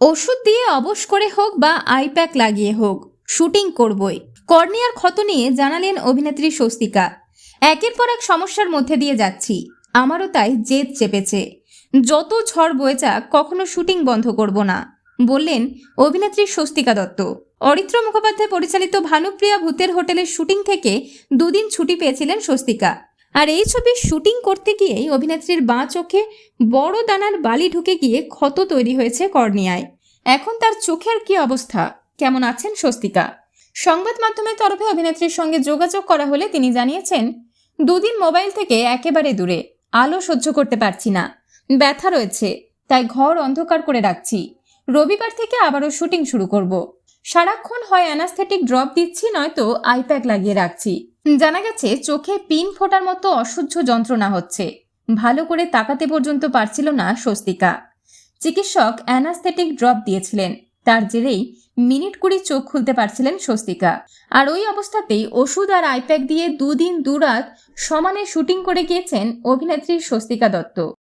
ওষুধ দিয়ে অবশ করে হোক বা আইপ্যাক লাগিয়ে হোক, শুটিং করবই। কর্নিয়ার ক্ষত নিয়ে জানালেন অভিনেত্রী স্বস্তিকা। একের পর এক সমস্যার মধ্যে দিয়ে যাচ্ছি। আমারও তাই জেদ চেপেছে। যত ঝড় বয়ে যাক কখনো শুটিং বন্ধ করব না, বললেন অভিনেত্রী স্বস্তিকা দত্ত। অরিত্র মুখোপাধ্যায় পরিচালিত ভানুপ্রিয়া ভূতের হোটেলের শুটিং থেকে দুদিন ছুটি পেয়েছিলেন স্বস্তিকা। আর এই ছবির শুটিং করতে গিয়েই অভিনেত্রীর বাঁ চোখে বড় দানার বালি ঢুকে গিয়ে ক্ষত তৈরি হয়েছে কর্নিয়ায়। এখন তার চোখের কি অবস্থা? কেমন আছেন স্বস্তিকা? সংবাদ মাধ্যমের তরফে অভিনেত্রীর সঙ্গে যোগাযোগ করা হলে তিনি জানিয়েছেন, দুদিন মোবাইল থেকে একেবারে দূরে, আলো সহ্য করতে পারছি না, ব্যথা রয়েছে, তাই ঘর অন্ধকার করে রাখছি। রবিবার থেকে আবারও শুটিং শুরু করব। সারাক্ষণ হয় অ্যানাস্থেটিক ড্রপ দিচ্ছি, নয়তো আইপ্যাক লাগিয়ে রাখছি। জানা গেছে, চোখে পিন ফোটার মতো অসহ্য যন্ত্রণা হচ্ছে। ভালো করে তাকাতে পর্যন্ত পারছিল না স্বস্তিকা। চিকিৎসক অ্যানাস্থেটিক ড্রপ দিয়েছিলেন। তার জেরেই মিনিট কুড়ি চোখ খুলতে পারছিলেন স্বস্তিকা। আর ওই অবস্থাতেই ওষুধ আর আইপ্যাক দিয়ে দুদিন দুরাত সমানে শুটিং করে গিয়েছেন অভিনেত্রী স্বস্তিকা দত্ত।